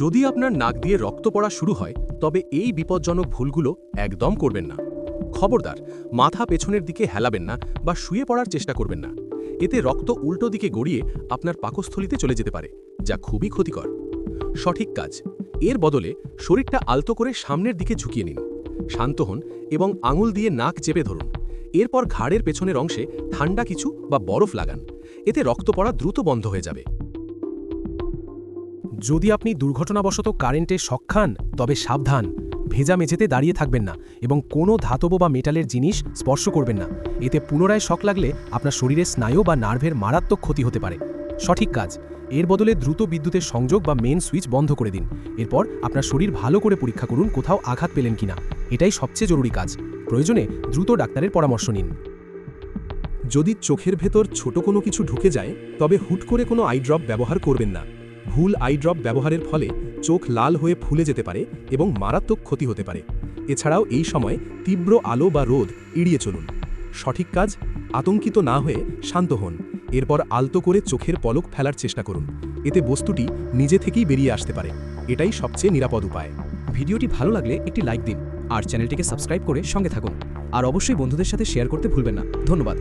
যদি আপনার নাক দিয়ে রক্ত পড়া শুরু হয়, তবে এই বিপজ্জনক ভুলগুলো একদম করবেন না। খবরদার, মাথা পেছনের দিকে হেলাবেন না বা শুয়ে পড়ার চেষ্টা করবেন না। এতে রক্ত উল্টো দিকে গড়িয়ে আপনার পাকস্থলিতে চলে যেতে পারে, যা খুবই ক্ষতিকর। সঠিক কাজ, এর বদলে শরীরটা আলতো করে সামনের দিকে ঝুঁকিয়ে নিন। শান্ত হন এবং আঙুল দিয়ে নাক চেপে ধরুন। এরপর ঘাড়ের পেছনের অংশে ঠান্ডা কিছু বা বরফ লাগান। এতে রক্ত পড়া দ্রুত বন্ধ হয়ে যাবে। যদি আপনি দুর্ঘটনাবশত কারেন্টে শক খান, তবে সাবধান। ভেজা মেঝেতে দাঁড়িয়ে থাকবেন না এবং কোনো ধাতব বা মেটালের জিনিস স্পর্শ করবেন না। এতে পুনরায় শক লাগলে আপনার শরীরের স্নায়ু বা নার্ভের মারাত্মক ক্ষতি হতে পারে। সঠিক কাজ। এর বদলে দ্রুত বিদ্যুতের সংযোগ বা মেন সুইচ বন্ধ করে দিন। এরপর আপনার শরীর ভালো করে পরীক্ষা করুন কোথাও আঘাত পেলেন কিনা। এটাই সবচেয়ে জরুরি কাজ। প্রয়োজনে দ্রুত ডাক্তারের পরামর্শ নিন। যদি চোখের ভেতর ছোট কোনো কিছু ঢুকে যায়, তবে হুট করে কোনো আই ড্রপ ব্যবহার করবেন না। ভুল আই ড্রপ ব্যবহারের ফলে চোখ লাল হয়ে ফুলে যেতে পারে এবং মারাত্মক ক্ষতি হতে পারে। এছাড়াও এই সময় তীব্র আলো বা রোদ এড়িয়ে চলুন। সঠিক কাজ, আতঙ্কিত না হয়ে শান্ত হন। এরপর আলতো করে চোখের পলক ফেলার চেষ্টা করুন। এতে বস্তুটি নিজে থেকেই বেরিয়ে আসতে পারে। এটাই সবচেয়ে নিরাপদ উপায়। ভিডিওটি ভালো লাগলে একটি লাইক দিন। আর চ্যানেলটিকে সাবস্ক্রাইব করে সঙ্গে থাকুন। আর অবশ্যই বন্ধুদের সাথে শেয়ার করতে ভুলবেন না। ধন্যবাদ।